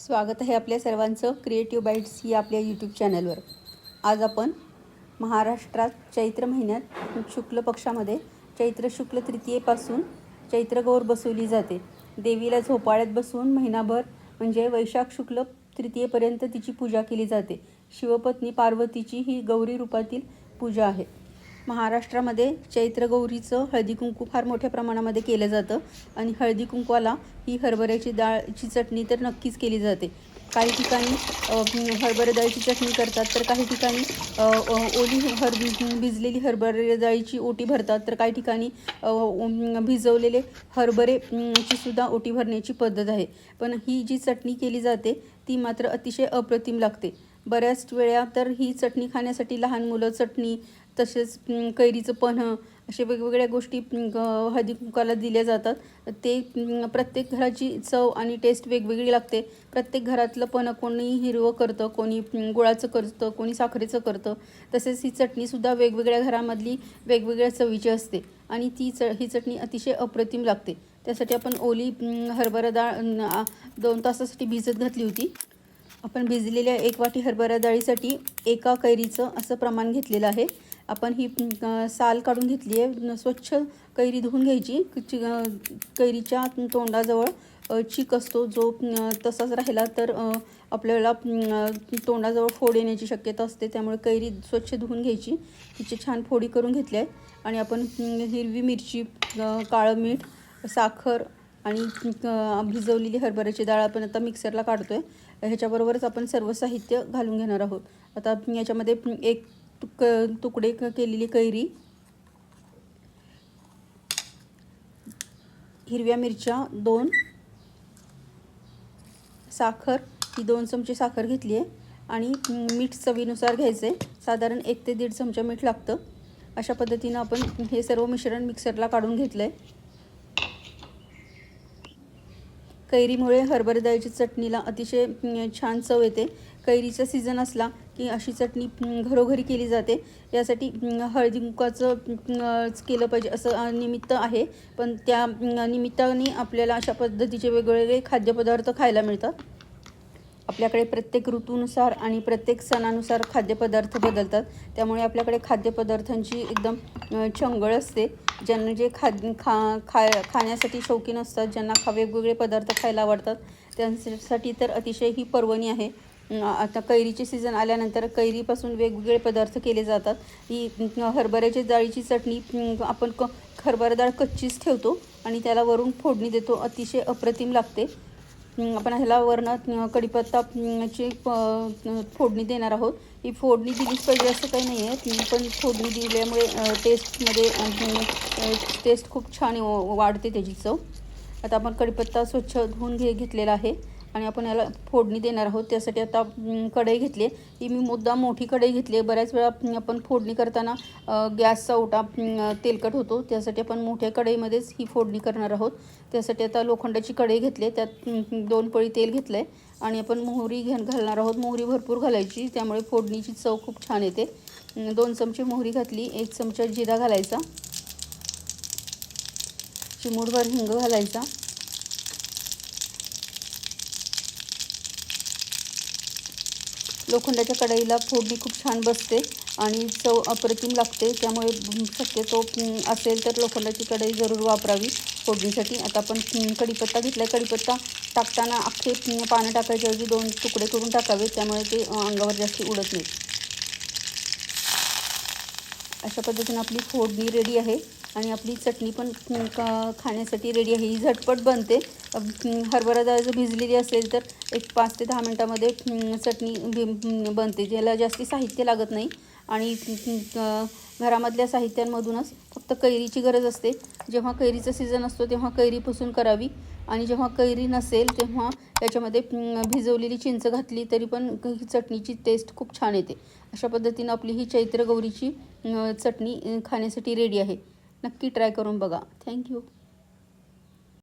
स्वागत आहे आपल्या सर्वांचं क्रिएटिव्ह बाईट्स या आपल्या यूट्यूब चॅनलवर आज आपण महाराष्ट्रात चैत्र महिन्यात शुक्ल पक्षामध्ये चैत्र शुक्ल तृतीयेपासून चैत्र गौर बसवली जाते. देवीला झोपाळ्यात बसवून महिनाभर म्हणजे वैशाख शुक्ल तृतीयेपर्यंत तिची पूजा केली जाते. शिवपत्नी पार्वतीची ही गौरी रूपातील पूजा आहे. महाराष्ट्रामध्ये चैत्र गौरीचं हळदी कुंकू फार मोठ्या प्रमाणामध्ये केलं जातं आणि हळदी कुंकवाला ही हरभऱ्याची डाळची चटणी तर नक्कीच केली जाते. काही ठिकाणी हरभरे डाळीची चटणी करतात तर काही ठिकाणी ओली हर भिजलेली हरभरे डाळीची ओटी भरतात तर काही ठिकाणी भिजवलेले हरभरे ची सुद्धा ओटी भरण्याची पद्धत आहे. पण ही जी चटणी केली जाते ती मात्र अतिशय अप्रतिम लागते. बऱ्याच वेळा तर ही चटणी खाण्यासाठी लहान मुलं चटणी तसेच कैरीचं पन्हं असे वेगवेगळ्या गोष्टी ग- हळदी कुंकाला दिल्या जातात. ते प्रत्येक घराची चव आणि टेस्ट वेगवेगळी लागते. प्रत्येक घरातलं पण कोणी हिरवं करतं कोणी गुळाचं करतं कोणी साखरेचं करतं. तसेच ही चटणीसुद्धा वेगवेगळ्या घरामधली वेगवेगळ्या चवीची असते. आणि ती च ही चटणी अतिशय अप्रतिम लागते. त्यासाठी आपण ओली हरभरा डाळ दोन तासासाठी भिजत घातली होती. आपण भिजलेल्या एक वाटी हरभरा डाळीसाठी एका कैरीचं असं प्रमाण घेतलेलं आहे. आपण ही साल काढून घेतली आहे. स्वच्छ कैरी धुवून घ्यायची. कैरीच्या तोंडाजवळ चीक असतो. जो तसाच राहिला तर आपल्याला तोंडाजवळ फोड येण्याची शक्यता असते. त्यामुळे कैरी स्वच्छ धुवून घ्यायची. तिची छान फोडी करून घेतल्या आहे. आणि आपण हिरवी मिरची काळं मीठ साखर आणि भिजवलेली हरभऱ्याची डाळ आपण आता मिक्सरला काढतो आहे ह्याच्याबरोबरच आपण सर्व साहित्य घालून घेणार आहोत. आता याच्यामध्ये एक तुक तुकडे क- केलेली कैरी हिरव्या मिरच्या दोन साखर ही दोन चमचे साखर घेतली आहे. आणि मीठ चवीनुसार घ्यायचं. आहे साधारण एक ते दीड चमचा मीठ लागतं. अशा पद्धतीनं आपण हे सर्व मिश्रण मिक्सरला काढून घेतलं आहे कैरीमुळे हरभरा डाळीची चटणीला अतिशय छान चव येते. कैरीचा सीझन असला की अशी चटणी घरोघरी केली जाते. यासाठी हळदी कुंकाचं केलं पाहिजे असं निमित्त आहे. पण त्या निमित्ताने आपल्याला अशा पद्धतीचे वेगवेगळे खाद्यपदार्थ खायला मिळतात. आपल्याकडे प्रत्येक ऋतूनुसार आणि प्रत्येक सणानुसार खाद्यपदार्थ बदलतात. त्यामुळे आपल्याकडे खाद्यपदार्थांची एकदम चंगळ असते. ज्यांना जे खाद खा खा खाण्यासाठी शौकीन असतात ज्यांना खा वेगवेगळे पदार्थ खायला आवडतात त्यांच्यासाठी तर अतिशय ही पर्वणी आहे. आता कैरीचे सीझन आल्यानंतर कैरीपासून वेगवेगळे पदार्थ केले जातात. ही हरभऱ्याच्या डाळीची चटणी आपण क हरभरा डाळ कच्चीच ठेवतो आणि त्याला वरून फोडणी देतो. अतिशय अप्रतिम लागते. आपण ह्याला वरनं कडीपत्ता ची प- फोडणी देणार आहोत. ही फोडणी दिलीच पाहिजे असं काही नाही आहे. ती पण फोडणी दिल्यामुळे टेस्टमध्ये टेस्ट खूप छान वाढते त्याची चव. आता आपण कढीपत्ता स्वच्छ धुवून घे घेतलेला आहे. आणि आपण याला फोडणी देणार आहोत. त्यासाठी आता कढई घेतली आहे. ही मी मुद्दा मोठी कढई घेतली आहे. बऱ्याच वेळा आपण फोडणी करताना गॅसचा ओटा तेलकट होतो. त्यासाठी आपण मोठ्या कढईमध्येच ही फोडणी करणार आहोत. त्यासाठी आता लोखंडाची कढई घेतली आहे. त्यात दोन पळी तेल घेतलं आहे आणि आपण मोहरी घ्या घालणार आहोत. मोहरी भरपूर घालायची. त्यामुळे फोडणीची चव खूप छान येते. दोन चमचे मोहरी घातली. एक चमचा जिरा घालायचा. चिमूटभर हिंग घालायचा. लोखंडाच्या कढईला फोडणी खूप छान बसते आणि चव अप्रतिम लागते. त्यामुळे शक्यतो असेल तर लोखंडाची कढई जरूर वापरावी फोडणीसाठी. आता आपण कढीपत्ता घेतला आहे कढीपत्ता टाकताना अख्खे पानं टाकायच्याऐवजी दोन तुकडे करून टाकावे. त्यामुळे ते अंगावर जास्त उडत नाही. अशा पद्धतीनं आपली फोडणी रेडी आहे. आणि आपली चटणी पण का खाण्यासाठी रेडी आहे. ही झटपट बनते. हरभरा डाळ जर भिजलेली असेल तर एक पाच ते दहा मिनटामध्ये चटणी बनते. ज्याला जास्ती साहित्य लागत नाही आणि घरामधल्या साहित्यांमधूनच फक्त कैरीची गरज असते. जेव्हा कैरीचा सीझन असतो तेव्हा कैरी पुसून करावी. आणि जेव्हा कैरी नसेल तेव्हा त्याच्यामध्ये भिजवलेली चिंच घातली तरी पण ही चटणीची टेस्ट खूप छान येते. अशा पद्धतीनं आपली ही चैत्र गौरीची चटणी खाण्यासाठी रेडी आहे. नक्की ट्राय करून बघा. थँक्यू